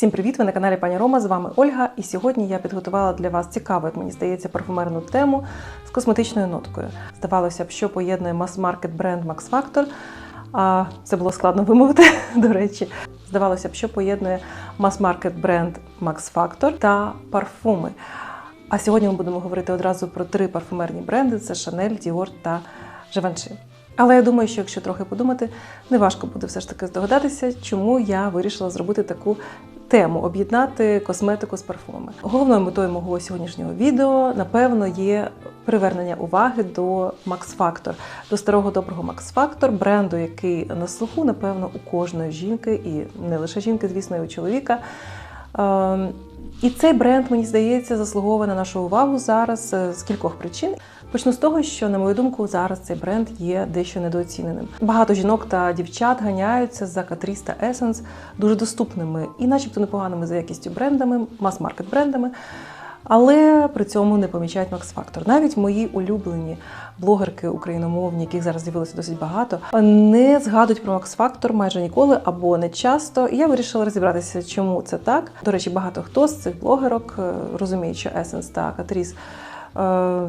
Всім привіт! Ви на каналі Пані Рома. З вами Ольга. І сьогодні я підготувала для вас цікаву, як мені здається, парфумерну тему з косметичною ноткою. Здавалося б, що поєднує мас-маркет бренд Max Factor. А це було складно вимовити, до речі. Здавалося б, що поєднує мас-маркет бренд Max Factor та парфуми. А сьогодні ми будемо говорити одразу про три парфумерні бренди: це Chanel, Dior та Givenchy. Але я думаю, що якщо трохи подумати, неважко буде все ж таки здогадатися, чому я вирішила зробити таку тему об'єднати косметику з парфумами. Головною метою мого сьогоднішнього відео, напевно, є привернення уваги до Max Factor, до старого доброго Max Factor, бренду, який на слуху, напевно, у кожної жінки, і не лише жінки, звісно, і у чоловіка. Ем, І цей бренд, мені здається, заслуговує на нашу увагу зараз е, з кількох причин. Почну з того, що, на мою думку, зараз цей бренд є дещо недооціненим. Багато жінок та дівчат ганяються за Catrice та Essence дуже доступними і, начебто, непоганими за якістю брендами, мас-маркет брендами. Але при цьому не помічають Max Factor. Навіть мої улюблені блогерки україномовні, яких зараз з'явилося досить багато, не згадують про Max Factor майже ніколи або не часто. І я вирішила розібратися, чому це так. До речі, багато хто з цих блогерок е, розуміє, що Essence та Е,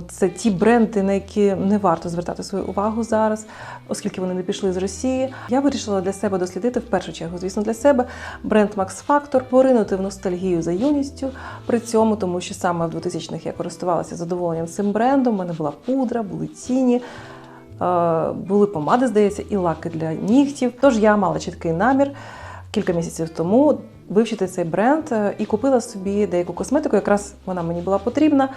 це ті бренди, на які не варто звертати свою увагу зараз, оскільки вони не пішли з Росії. Я вирішила для себе дослідити в першу чергу, звісно, для себе бренд Max Factor, поринути в ностальгію за юністю. При цьому, тому що саме в 2000-х я користувалася задоволенням цим брендом. У мене була пудра, були тіні. е, Були помади, здається, і лаки для нігтів. Тож я мала чіткий намір кілька місяців тому вивчити цей бренд е, і купила собі деяку косметику. Якраз вона мені була потрібна.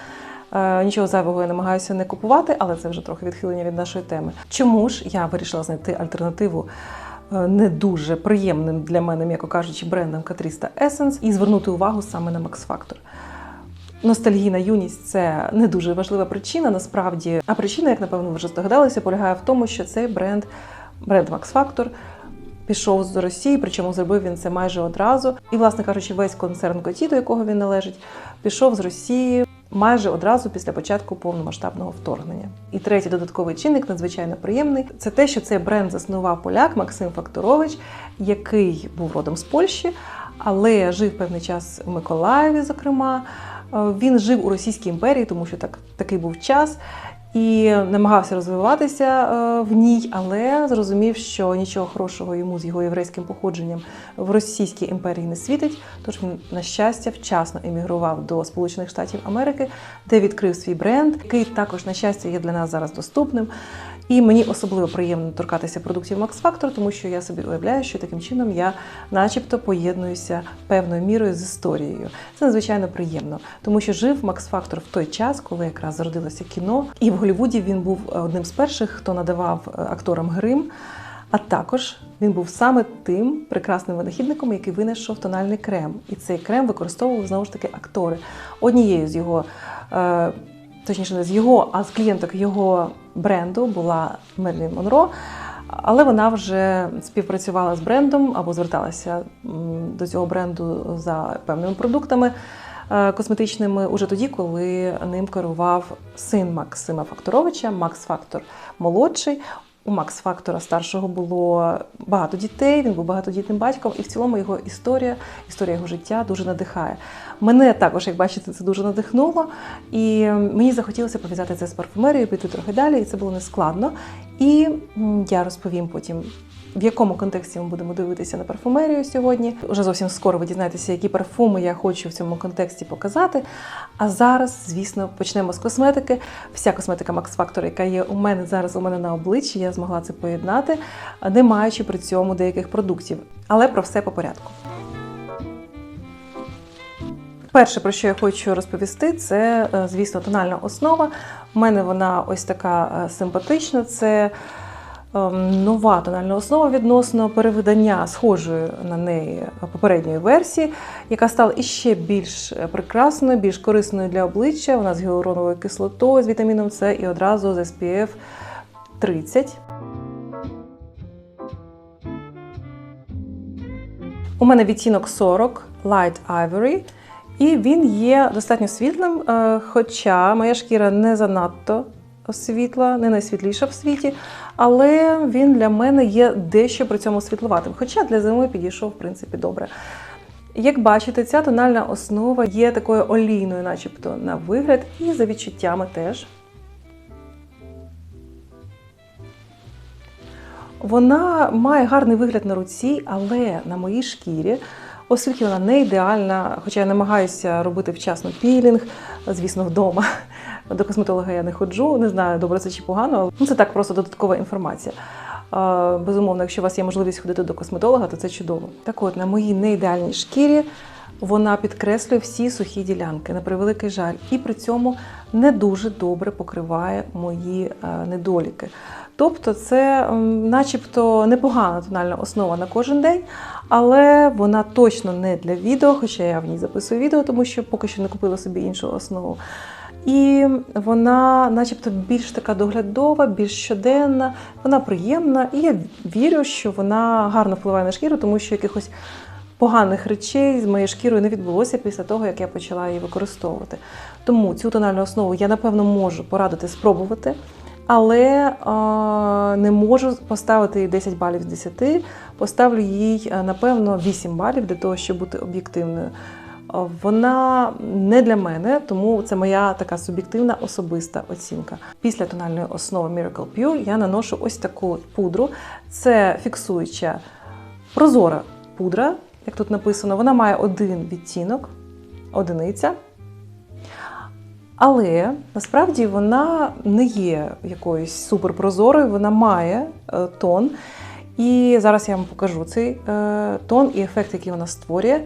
Е, Нічого зайвого я намагаюся не купувати, але це вже трохи відхилення від нашої теми. Чому ж я вирішила знайти альтернативу е, не дуже приємним для мене, м'яко кажучи, брендам Catrice та Essence і звернути увагу саме на Max Factor? Ностальгійна юність це не дуже важлива причина, насправді. А причина, як напевно, ви вже здогадалися, полягає в тому, що цей бренд, бренд Max Factor, пішов з Росії, причому зробив він це майже одразу. І, власне кажучи, весь концерн Коті, до якого він належить, пішов з Росії майже одразу після початку повномасштабного вторгнення. І третій додатковий чинник, надзвичайно приємний, це те, що цей бренд заснував поляк Максим Факторович, який був родом з Польщі, але жив певний час в Миколаєві, зокрема. Е, Він жив у Російській імперії, тому що так, такий був час. І намагався розвиватися е, в ній, але зрозумів, що нічого хорошого йому з його єврейським походженням в Російській імперії не світить. Тож він, на щастя, вчасно емігрував до Сполучених Штатів Америки, де відкрив свій бренд, який також, на щастя, є для нас зараз доступним. І мені особливо приємно торкатися продуктів Max Factor, тому що я собі уявляю, що таким чином я, начебто, поєднуюся певною мірою з історією. Це надзвичайно приємно, тому що жив Max Factor в той час, коли якраз зародилося кіно, і в Голлівуді він був одним з перших, хто надавав е, акторам грим. А також він був саме тим прекрасним винахідником, який винайшов тональний крем. І цей крем використовували знову ж таки актори. Однією з його, е, точніше, не з його, а з клієнток його бренду була Мерлін Монро. Але вона вже співпрацювала з брендом або зверталася до цього бренду за певними продуктами е, косметичними уже тоді, коли ним керував син Максима Факторовича, Макс Фактор молодший. У Макс Фактора старшого було багато дітей, він був багатодітним батьком, і в цілому його історія, історія його життя дуже надихає. Мене також, як бачите, це дуже надихнуло, і мені захотілося пов'язати це з парфумерією, піти трохи далі, і це було нескладно. І я розповім потім. В якому контексті ми будемо дивитися на парфумерію сьогодні? Уже зовсім скоро ви дізнаєтеся, які парфуми я хочу в цьому контексті показати. А зараз, звісно, почнемо з косметики. Вся косметика Max Factor, яка є у мене зараз у мене на обличчі, я змогла це поєднати, не маючи при цьому деяких продуктів. Але про все по порядку. Перше, про що я хочу розповісти, це, е, звісно, тональна основа. У мене вона ось така е, симпатична. Це нова тональна основа відносно перевидання схожої на неї попередньої версії, яка стала іще більш прекрасною, більш корисною для обличчя. Вона з гіалуроновою кислотою, з вітаміном С і одразу з SPF 30. У мене відтінок 40 Light Ivory. І він є достатньо світлим, е, хоча моя шкіра не занадто світла, не найсвітліша в світі, але він для мене є дещо при цьому світловатим. Хоча для зими підійшов, в принципі, добре. Як бачите, ця тональна основа є такою олійною, начебто, на вигляд, і за відчуттями теж. Вона має гарний вигляд на руці, але на моїй шкірі, оскільки вона не ідеальна, хоча я намагаюся робити вчасно пілінг, звісно, вдома. До косметолога я не ходжу, не знаю, добре це чи погано. Ну, це так просто додаткова інформація. Безумовно, якщо у вас є можливість ходити до косметолога, то це чудово. Так от, на моїй неідеальній шкірі вона підкреслює всі сухі ділянки, на превеликий жаль, і при цьому не дуже добре покриває мої е, недоліки. Тобто, це начебто непогана тональна основа на кожен день, але вона точно не для відео, хоча я в ній записую відео, тому що поки що не купила собі іншу основу. І вона, начебто, більш така доглядова, більш щоденна, вона приємна, і я вірю, що вона гарно впливає на шкіру, тому що якихось поганих речей з моєю шкірою не відбулося після того, як я почала її використовувати. Тому цю тональну основу я напевно можу порадити спробувати, але е, не можу поставити їй 10 балів з 10. Поставлю їй, напевно, 8 балів для того, щоб бути об'єктивною. Вона не для мене, тому це моя така суб'єктивна особиста оцінка. Після тональної основи Miracle Pure я наношу ось таку пудру. Це фіксуюча прозора пудра, як тут написано, вона має один відтінок, одиниця. Але насправді вона не є якоюсь суперпрозорою, вона має е, тон. І зараз я вам покажу цей е, тон і ефект, який вона створює.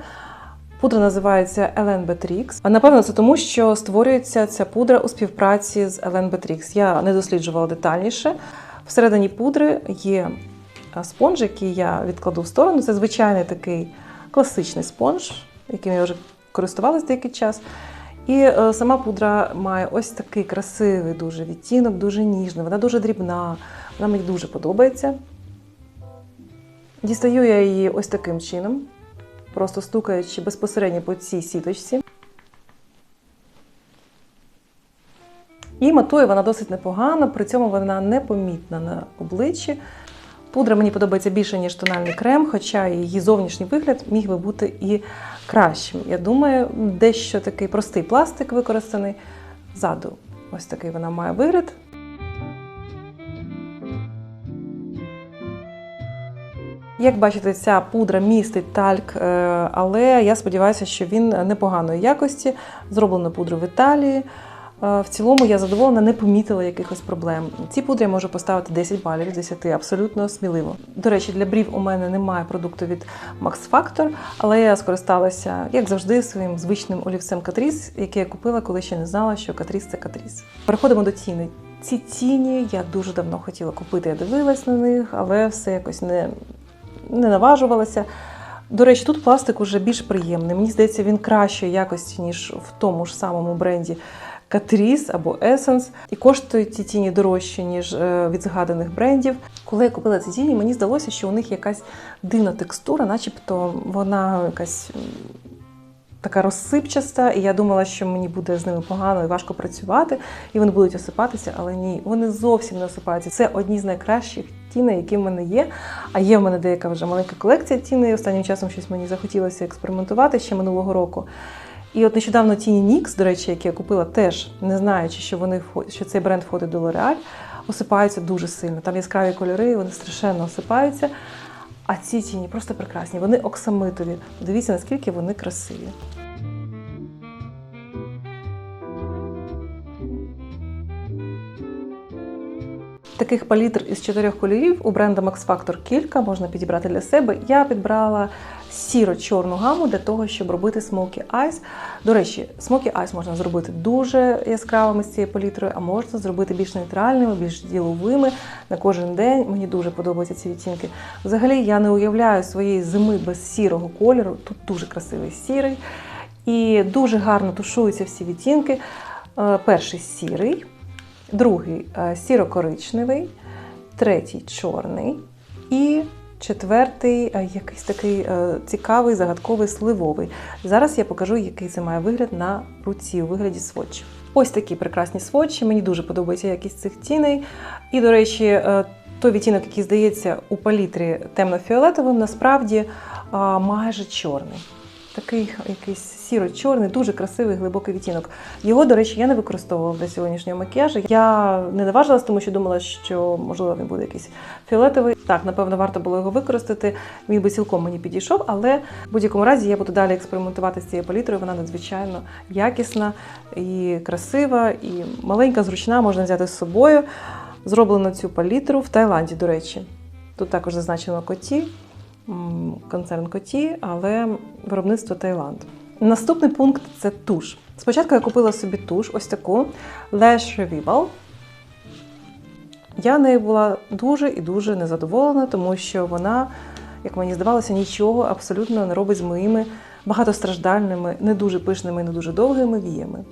Пудра називається Beatrix. А напевно, це тому, що створюється ця пудра у співпраці з Ellen Beatrix. Я не досліджувала детальніше. Всередині пудри є е, спонж, який я відкладу в сторону. Це звичайний такий класичний спонж, яким я вже користувалась деякий час. І е, сама пудра має ось такий красивий дуже відтінок, дуже ніжний, вона дуже дрібна, вона мені дуже подобається. Дістаю я її ось таким чином, просто стукаючи безпосередньо по цій сіточці. І матує вона досить непогано, при цьому вона непомітна на обличчі. Пудра мені подобається більше, ніж тональний крем, хоча її зовнішній вигляд міг би бути і кращим. Я думаю, дещо такий простий пластик використаний. Ззаду ось такий вона має вигляд. Як бачите, ця пудра містить тальк, е, але я сподіваюся, що він непоганої якості. Зроблено пудру в Італії. Е, В цілому я задоволена, не помітила якихось проблем. Ці пудри я можу поставити 10 балів з 10, абсолютно сміливо. До речі, для брів у мене немає продукту від Max Factor, але я скористалася, як завжди, своїм звичним олівцем Catrice, який я купила, коли ще не знала, що Catrice – це Catrice. Переходимо до тіни. Ці тіні я дуже давно хотіла купити, я дивилась на них, але все якось не, не наважувалася. До речі, тут пластик уже більш приємний. Мені здається, він кращої якості, ніж в тому ж самому бренді Catrice або Essence. І коштують ці тіні дорожче, ніж е, від згаданих брендів. Коли я купила ці тіні, мені здалося, що у них якась дивна текстура, начебто вона якась така розсипчаста, і я думала, що мені буде з ними погано і важко працювати, і вони будуть осипатися, але ні, вони зовсім не осипаються. Це одні з найкращих тіней, які в мене є. А є в мене деяка вже маленька колекція тіней. Останнім часом щось мені захотілося експериментувати ще минулого року. І от нещодавно тіні NYX, до речі, які я купила, теж не знаючи, що вони що цей бренд входить до L'Oreal, осипаються дуже сильно. Там яскраві кольори, вони страшенно осипаються. А ці тіні просто прекрасні. Вони оксамитові. Дивіться, наскільки вони красиві. Таких палітр із чотирьох кольорів у бренду Max Factor кілька можна підібрати для себе. Я підбрала сіро-чорну гаму для того, щоб робити Smoky Eyes. До речі, Smoky Eyes можна зробити дуже яскравими з цією палітрою, а можна зробити більш нейтральними, більш діловими на кожен день. Мені дуже подобаються ці відтінки. Взагалі, я не уявляю своєї зими без сірого кольору. Тут дуже красивий сірий. І дуже гарно тушуються всі відтінки. Е, Перший сірий, другий е, сіро-коричневий, третій чорний і четвертий е, якийсь такий е, цікавий, загадковий сливовий. Зараз я покажу, який це має вигляд на руці у вигляді сводчів. Ось такі прекрасні сводчі. Мені дуже подобається якість цих тіней. І, до речі, той відтінок, який здається у палітрі темно-фіолетовим, насправді майже чорний. Такий якийсь сіро-чорний, дуже красивий глибокий відтінок. Його, до речі, я не використовувала для сьогоднішнього макіяжу. Я не наважилась, тому що думала, що можливо він буде якийсь фіолетовий. Так, напевно, варто було його використати. Він би цілком мені підійшов, але в будь-якому разі я буду далі експериментувати з цією палітрою. Вона надзвичайно якісна і красива, і маленька, зручна, можна взяти з собою. Зроблено цю палітру в Таїланді, до речі. Тут також зазначено коті, концерн коті, але виробництво Таїланд. Наступний пункт це туш. Спочатку я купила собі туш, ось таку Lash Revival. Я нею була дуже і дуже незадоволена, тому що вона, як мені здавалося, нічого абсолютно не робить з моїми багатостраждальними, не дуже пишними, і не дуже довгими віями.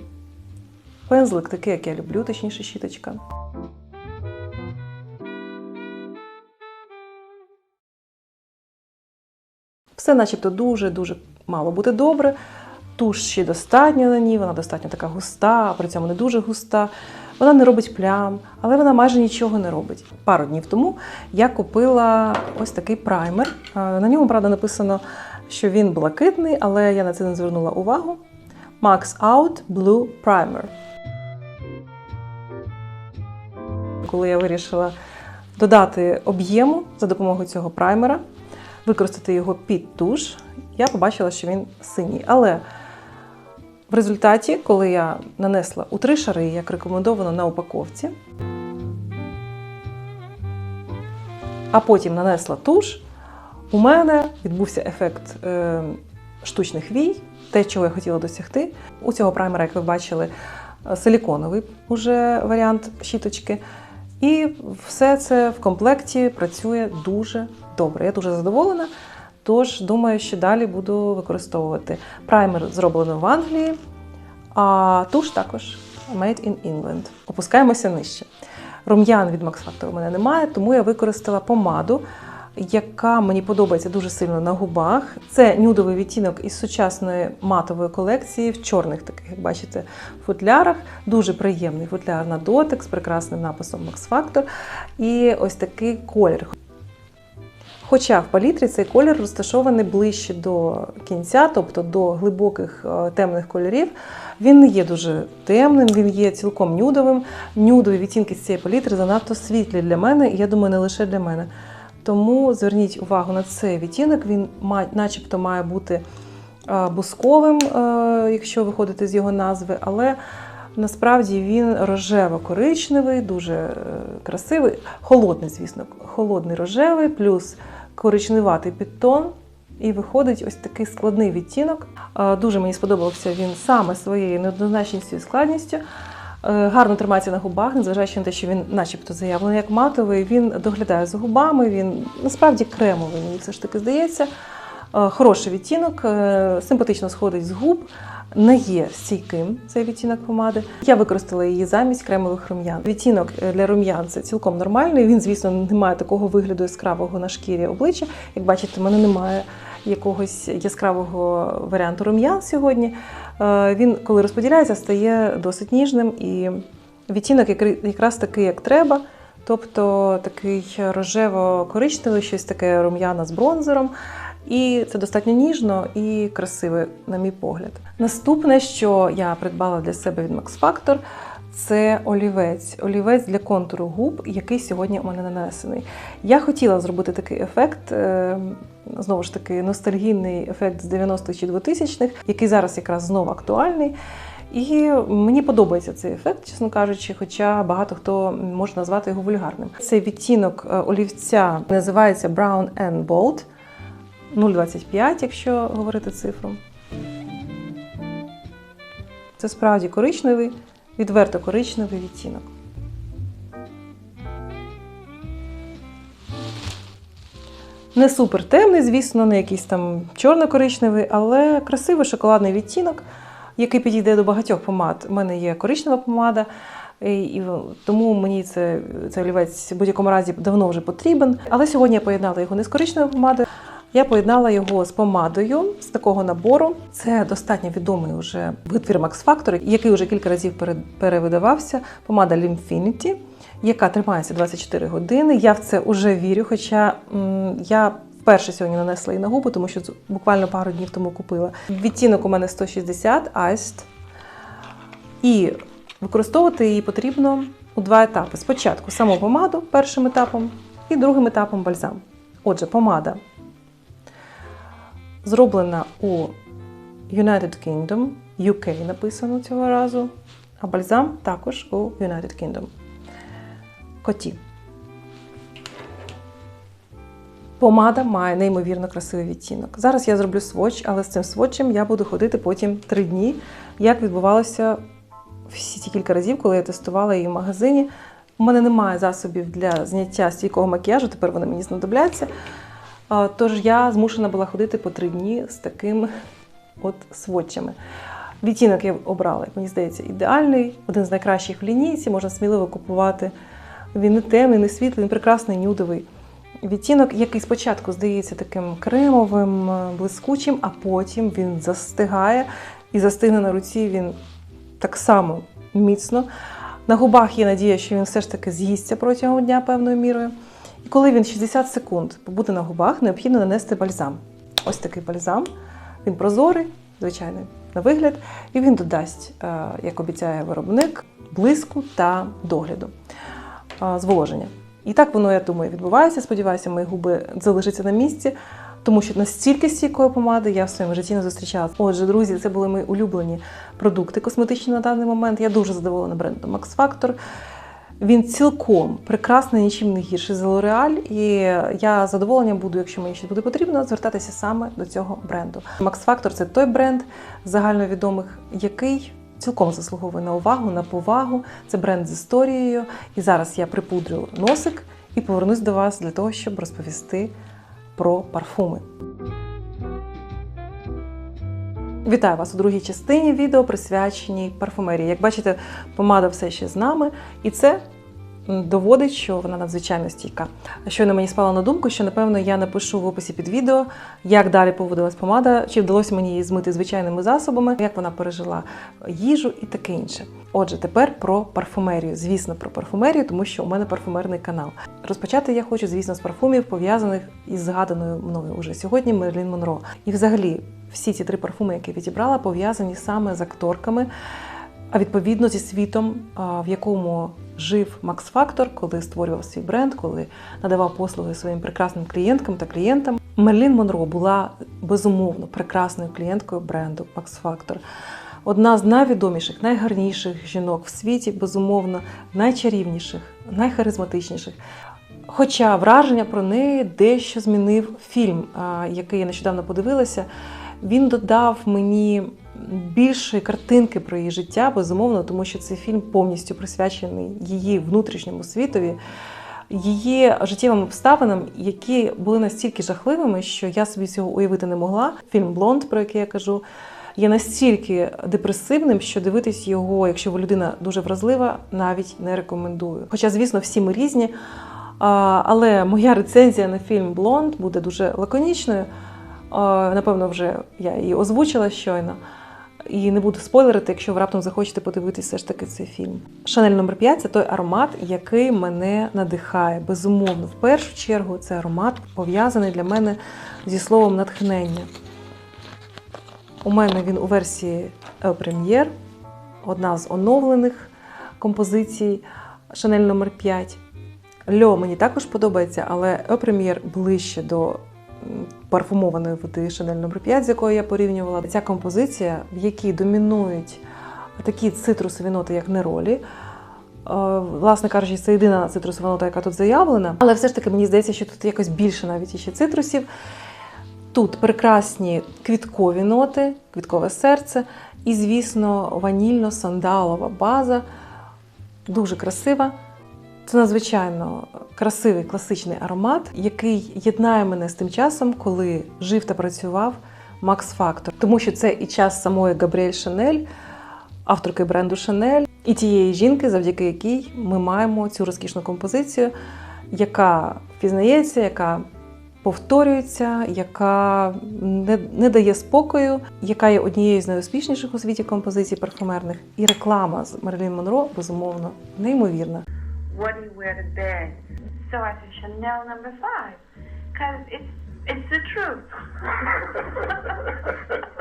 Пензлик такий, як я люблю, точніше щіточка. Все начебто дуже-дуже мало бути добре. Туш ще достатньо на ній, вона достатньо така густа, при цьому не дуже густа. Вона не робить плям, але вона майже нічого не робить. Пару днів тому я купила ось такий праймер. На ньому, правда, написано, що він блакитний, але я на це не звернула увагу. Max Out Blue Primer. Коли я вирішила додати об'єму за допомогою цього праймера, використати його під туш, я побачила, що він синій. Але в результаті, коли я нанесла у три шари, як рекомендовано на упаковці, а потім нанесла туш, у мене відбувся ефект е, штучних вій, те, чого я хотіла досягти. У цього праймера, як ви бачили, е, силіконовий уже варіант щіточки. І все це в комплекті працює дуже добре. Я дуже задоволена. Тож думаю, що далі буду використовувати. Праймер зроблено в Англії, а туш також Made in England. Опускаємося нижче. Рум'ян від Max Factor у мене немає, тому я використала помаду, яка мені подобається дуже сильно на губах. Це нюдовий відтінок із сучасної матової колекції в чорних таких, як бачите, футлярах. Дуже приємний футляр на дотик з прекрасним написом Max Factor. І ось такий колір. Хоча в палітрі цей колір розташований ближче до кінця, тобто до глибоких е, темних кольорів, він не є дуже темним, він є цілком нюдовим. Нюдові відтінки з цієї палітри занадто світлі для мене, і я думаю, не лише для мене. Тому зверніть увагу на цей відтінок, він начебто має бути е, бусковим, е, якщо виходити з його назви, але насправді він рожево-коричневий, дуже красивий, холодний, звісно, холодний рожевий, плюс коричневатий підтон. І виходить ось такий складний відтінок. Е, Дуже мені сподобався він саме своєю неоднозначністю і складністю. Е, Гарно тримається на губах, незважаючи на те, що він, начебто, заявлений як матовий. Він доглядає за губами, він насправді кремовий, мені все ж таки здається. Е, Хороший відтінок, симпатично сходить з губ, не є стійким цей відтінок помади. Я використала її замість кремових рум'ян. Відтінок е, для рум'ян це цілком нормальний. Він, звісно, не має такого вигляду яскравого на шкірі обличчя. Як бачите, в мене немає якогось яскравого варіанту рум'ян сьогодні. Е, Він, коли розподіляється, стає досить ніжним і відтінок якраз такий, як треба. Тобто такий рожево-коричневий, щось таке рум'яна з бронзером. І це достатньо ніжно і красиво, на мій погляд. Наступне, що я придбала для себе від Max Factor, це олівець. Олівець для контуру губ, який сьогодні у мене нанесений. Я хотіла зробити такий ефект, е, знову ж таки, ностальгійний ефект з 90-х чи 2000-х, який зараз якраз знову актуальний. І мені подобається цей ефект, чесно кажучи, хоча багато хто може назвати його вульгарним. Цей відтінок е, олівця називається Brown and Bold 0,25, якщо говорити цифру. Це справді коричневий, відверто коричневий відтінок. Не супер темний, звісно, не якийсь там чорно-коричневий, але красивий шоколадний відтінок, який підійде до багатьох помад. У мене є коричнева помада, і, тому мені це, цей олівець в будь-якому разі давно вже потрібен. Але сьогодні я поєднала його не з коричневою помадою, я поєднала його з помадою з такого набору. Це достатньо відомий вже витвір Max Factor, який вже кілька разів перевидавався. Помада Limfinity, яка тримається 24 години. Я в це вже вірю, хоча я вперше сьогодні нанесла її на губи, тому що буквально пару днів тому купила. Відтінок у мене 160 Iced. І використовувати її потрібно у два етапи. Спочатку саму помаду першим етапом і другим етапом бальзам. Отже, помада зроблена у United Kingdom, UK написано цього разу, а бальзам також у United Kingdom. Коті. Помада має неймовірно красивий відтінок. Зараз я зроблю сводч, але з цим сводчем я буду ходити потім три дні, як відбувалося всі ті кілька разів, коли я тестувала її в магазині. У мене немає засобів для зняття стійкого макіяжу, тепер вони мені знадобляться. Тож я змушена була ходити по три дні з такими от сводчами. Відтінок я обрала, мені здається, ідеальний, один з найкращих в лінійці, можна сміливо купувати. Він не темний, не світлий, він прекрасний нюдовий. Відтінок, який спочатку здається таким кремовим, е, блискучим, а потім він застигає і застигне на руці він так само міцно. На губах є надія, що він все ж таки з'їсться протягом дня певною мірою. Коли він 60 секунд побуде на губах, необхідно нанести бальзам. Ось такий бальзам. Він прозорий, звичайно, на вигляд, і він додасть, е, як обіцяє виробник, блиску та догляду, е, зволоження. І так воно, я думаю, відбувається. Сподіваюся, мої губи залишаться на місці, тому що настільки стійкої помади я в своєму житті не зустрічала. Отже, друзі, це були мої улюблені продукти косметичні на даний момент. Я дуже задоволена брендом Max Factor. Він цілком прекрасний, нічим не гірший за L'Oreal, і я задоволення буду, якщо мені ще буде потрібно, звертатися саме до цього бренду. Max Factor – це той бренд загальновідомих, який цілком заслуговує на увагу, на повагу. Це бренд з історією. І зараз я припудрю носик і повернусь до вас для того, щоб розповісти про парфуми. Вітаю вас у другій частині відео, присвяченій парфумерії. Як бачите, помада все ще з нами, і це доводить, що вона надзвичайно стійка. Щойно мені спало на думку, що напевно я напишу в описі під відео, як далі поводилась помада, чи вдалося мені її змити звичайними засобами, як вона пережила їжу і таке інше. Отже, тепер про парфумерію. Звісно, про парфумерію, тому що у мене парфумерний канал. Розпочати я хочу, звісно, з парфумів, пов'язаних із згаданою мною уже сьогодні Мерлін Монро. І взагалі всі ці три парфуми, які відібрала, пов'язані саме з акторками, а відповідно зі світом, в якому жив Макс Фактор, коли створював свій бренд, коли надавав послуги своїм прекрасним клієнткам та клієнтам. Мерлін Монро була безумовно прекрасною клієнткою бренду Макс Фактор. Одна з найвідоміших, найгарніших жінок в світі, безумовно, найчарівніших, найхаризматичніших. Хоча враження про неї дещо змінив фільм, який я нещодавно подивилася. Він додав мені більшої картинки про її життя, безумовно, тому що цей фільм повністю присвячений її внутрішньому світові, її життєвим обставинам, які були настільки жахливими, що я собі цього уявити не могла. Фільм Блонд, про який я кажу, є настільки депресивним, що дивитись його, якщо ви людина дуже вразлива, навіть не рекомендую. Хоча, звісно, всі ми різні. Але моя рецензія на фільм Блонд буде дуже лаконічною. Напевно, вже я її озвучила щойно. І не буду спойлерити, якщо ви раптом захочете подивитися все ж таки цей фільм. Шанель номер 5 це той аромат, який мене надихає. Безумовно, в першу чергу це аромат пов'язаний для мене зі словом натхнення. У мене він у версії El Premier, одна з оновлених композицій Шанель номер 5 Льо мені також подобається, але E Premier ближче до парфумованої води Шанель номер 5 з якою я порівнювала. Ця композиція, в якій домінують такі цитрусові ноти, як неролі. Е, Власне кажучи, це єдина цитрусова нота, яка тут заявлена. Але все ж таки мені здається, що тут якось більше навіть іще цитрусів. Тут прекрасні квіткові ноти, квіткове серце і, звісно, ванільно-сандалова база. Дуже красива. Це надзвичайно красивий класичний аромат, який єднає мене з тим часом, коли жив та працював Макс Фактор. Тому що це і час самої Габріель Шанель, авторки бренду Шанель, і тієї жінки, завдяки якій ми маємо цю розкішну композицію, яка впізнається, яка повторюється, яка не, не дає спокою, яка є однією з найуспішніших у світі композицій парфумерних. І реклама з Мерлін Монро, безумовно, неймовірна. What do you wear to bed? So I said Chanel number five, because it's It's the truth.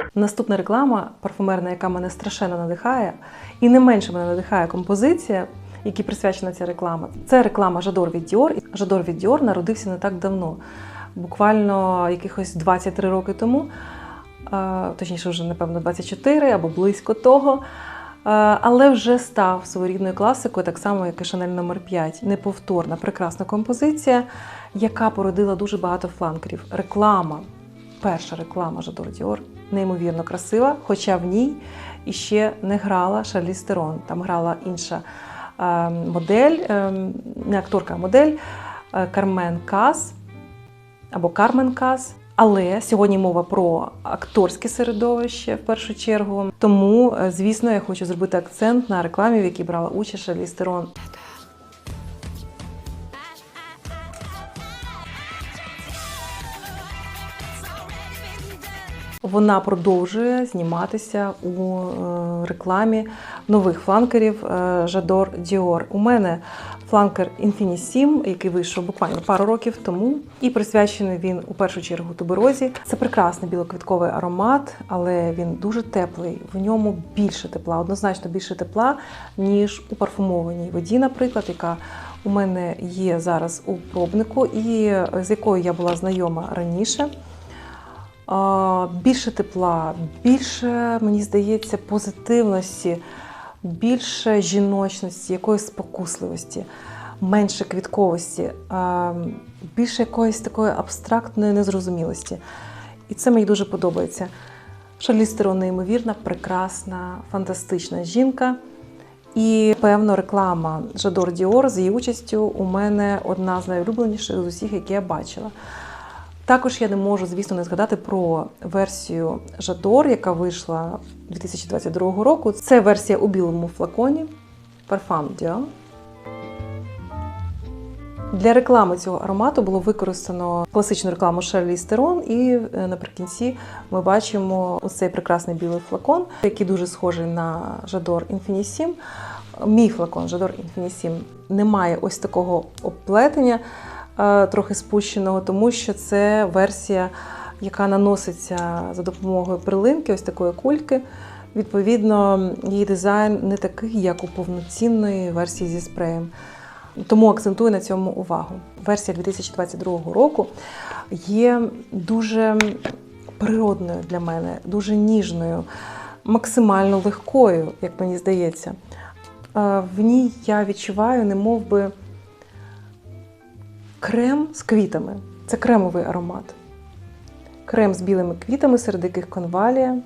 Наступна реклама парфумерна, яка мене страшенно надихає, і не менше мене надихає композиція, якій присвячена ця реклама. Це реклама Жадор від. І Жадор від Dior народився не так давно, буквально якихось 23 роки тому, точніше, вже напевно 24 або близько того. Е, Але вже став своєрідною класикою, так само, як і Шанель номер 5 Неповторна, прекрасна композиція, яка породила дуже багато фланкерів. Реклама, перша реклама Жадор Діор, неймовірно красива, хоча в ній іще не грала Шарлі Стерон. Там грала інша е, модель, е, не акторка, а модель Кармен Кас або Кармен Кас. Але сьогодні мова про акторське середовище в першу чергу. Тому, е, звісно, я хочу зробити акцент на рекламі, в якій брала участь Шарлі Стерон. Вона продовжує зніматися у е, рекламі нових фланкерів е, Жадор Діор. У мене фланкер Infinissime, який вийшов буквально пару років тому, і присвячений він у першу чергу туберозі. Це прекрасний білоквітковий аромат, але він дуже теплий. В ньому більше тепла, однозначно більше тепла, ніж у парфумованій воді, наприклад, яка у мене є зараз у пробнику, і з якою я була знайома раніше. Більше тепла, більше, мені здається, позитивності, більше жіночності, якоїсь спокусливості, менше квітковості, більше якоїсь такої абстрактної незрозумілості. І це мені дуже подобається. Шарлістеро неймовірна, прекрасна, фантастична жінка. І певно, реклама Жадор Діор з її участю у мене одна з найулюбленіших з усіх, які я бачила. Також я не можу, звісно, не згадати про версію Жадор, яка вийшла 2022 року. Це версія у білому флаконі Parfum Dior. Для реклами цього аромату було використано класичну рекламу Шарлі Стерон, і е, наприкінці ми бачимо ось цей прекрасний білий флакон, який дуже схожий на Жадор Infinissime. Мій флакон Жадор Infinissime не має ось такого обплетення трохи спущеного, тому що це версія, яка наноситься за допомогою прилинки, ось такої кульки. Відповідно, її дизайн не такий, як у повноцінної версії зі спреєм. Тому акцентую на цьому увагу. Версія 2022 року є дуже природною для мене, дуже ніжною, максимально легкою, як мені здається. Е, В ній я відчуваю, не би, крем з квітами. Це кремовий аромат. Крем з білими квітами, серед яких конвалія.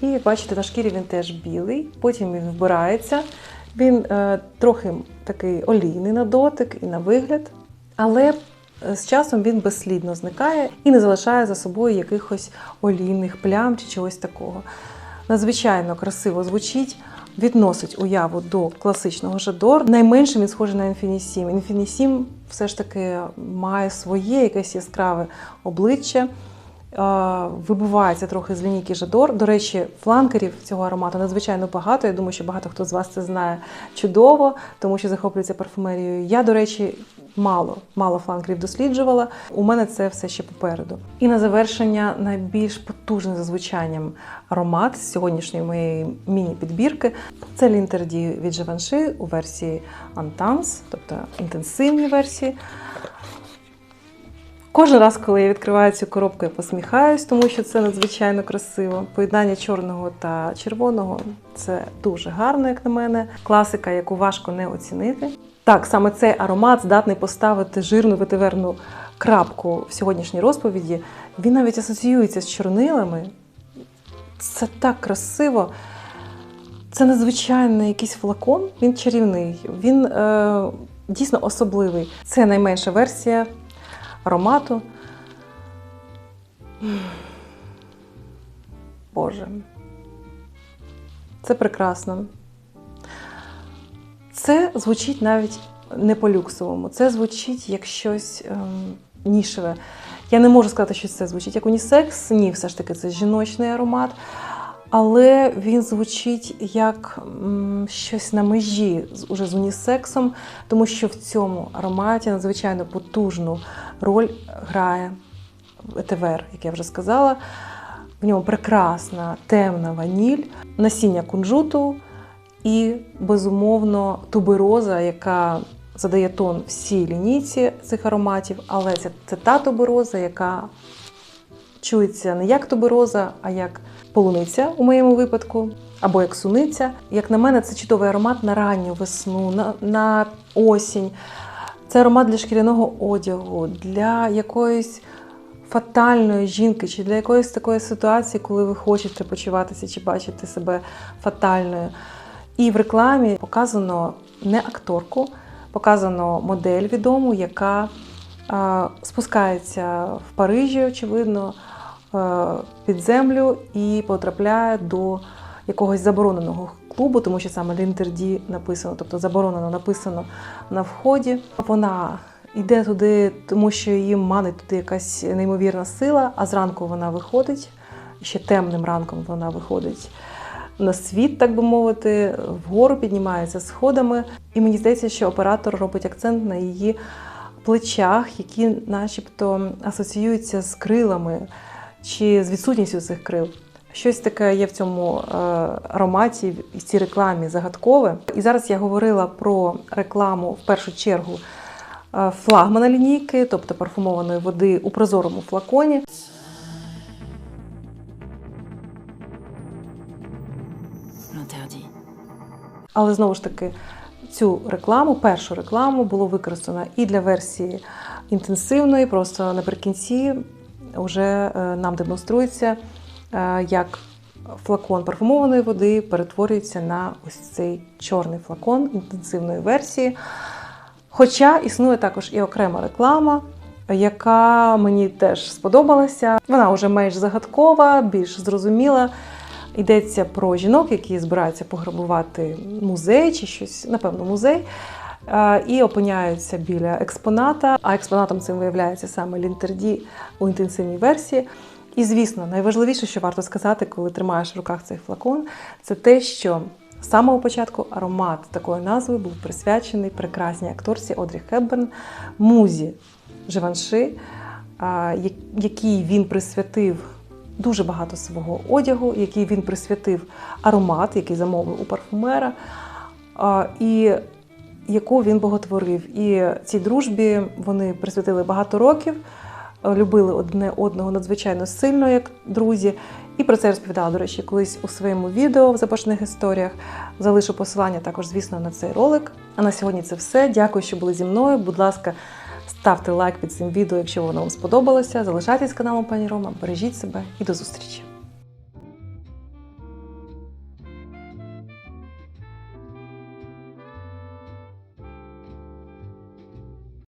І як бачите, на шкірі він теж білий, потім він вбирається. Він е, трохи такий олійний на дотик і на вигляд, але е, з часом він безслідно зникає і не залишає за собою якихось олійних плям чи чогось такого. Надзвичайно красиво звучить, відносить уяву до класичного жадор. Найменше він схожий на Інфінісім. Інфінісім все ж таки має своє якесь яскраве обличчя. Вибивається трохи з лінійки Жадор. До речі, фланкерів цього аромату надзвичайно багато. Я думаю, що багато хто з вас це знає чудово, тому що захоплюється парфумерією. Я, до речі, мало, мало фланкерів досліджувала. У мене це все ще попереду. І на завершення найбільш потужний за звучанням аромат з сьогоднішньої моєї міні-підбірки. Це Лінтерді від Givenchy у версії Antanс, тобто інтенсивній версії. Кожен раз, коли я відкриваю цю коробку, я посміхаюсь, тому що це надзвичайно красиво. Поєднання чорного та червоного це дуже гарно, як на мене. Класика, яку важко не оцінити. Так, саме цей аромат здатний поставити жирну ветиверну крапку в сьогоднішній розповіді. Він навіть асоціюється з чорнилами. Це так красиво. Це надзвичайний якийсь флакон, він чарівний, він е, дійсно особливий. Це найменша версія аромату. Боже. Це прекрасно. Це звучить навіть не по-люксовому. Це звучить як щось ем, нішеве. Я не можу сказати, що це звучить як унісекс. Ні, все ж таки це жіночний аромат. Але він звучить як щось на межі уже з унісексом, тому що в цьому ароматі надзвичайно потужну роль грає етивер, як я вже сказала. В ньому прекрасна темна ваніль, насіння кунжуту і, безумовно, тубероза, яка задає тон всій лінійці цих ароматів, але це, це та тубероза, яка чується не як тубероза, а як полуниця у моєму випадку, або як суниця. Як на мене, це чудовий аромат на ранню весну, на, на осінь. Це аромат для шкіряного одягу, для якоїсь фатальної жінки, чи для якоїсь такої ситуації, коли ви хочете почуватися чи бачити себе фатальною. І в рекламі показано не акторку, показано модель відому, яка е, спускається в Парижі, очевидно, під землю і потрапляє до якогось забороненого клубу, тому що саме Лінтерді написано, тобто заборонено написано на вході. Вона йде туди, тому що її манить туди якась неймовірна сила, а зранку вона виходить, ще темним ранком вона виходить на світ, так би мовити, вгору піднімається сходами. І мені здається, що оператор робить акцент на її плечах, які начебто асоціюються з крилами чи з відсутністю цих крил. Щось таке є в цьому е, ароматі, в цій рекламі загадкове. І зараз я говорила про рекламу в першу чергу е, флагмана лінійки, тобто парфумованої води у прозорому флаконі. Але знову ж таки, цю рекламу, першу рекламу, було використано і для версії інтенсивної, просто наприкінці вже е, нам демонструється, е, як флакон парфумованої води перетворюється на ось цей чорний флакон інтенсивної версії. Хоча існує також і окрема реклама, яка мені теж сподобалася. Вона вже менш загадкова, більш зрозуміла. Йдеться про жінок, які збираються пограбувати музей чи щось, напевно, музей, і опиняються біля експоната. А експонатом цим виявляється саме лінтерді у інтенсивній версії. І, звісно, найважливіше, що варто сказати, коли тримаєш в руках цей флакон, це те, що з самого початку аромат такої назви був присвячений прекрасній акторці Одрі Хепберн, музі Живанши, а, я- якій він присвятив дуже багато свого одягу, який він присвятив аромат, який замовив у парфумера, і яку він боготворив. І цій дружбі вони присвятили багато років, е, любили одне одного надзвичайно сильно, як друзі. І про це розповідала, до речі, колись у своєму відео в запашних історіях. Залишу посилання також, звісно, на цей ролик. А на сьогодні це все. Дякую, що були зі мною. Будь ласка, ставте лайк під цим відео, якщо воно вам сподобалося. Залишайтесь каналом пані Рома, бережіть себе і до зустрічі!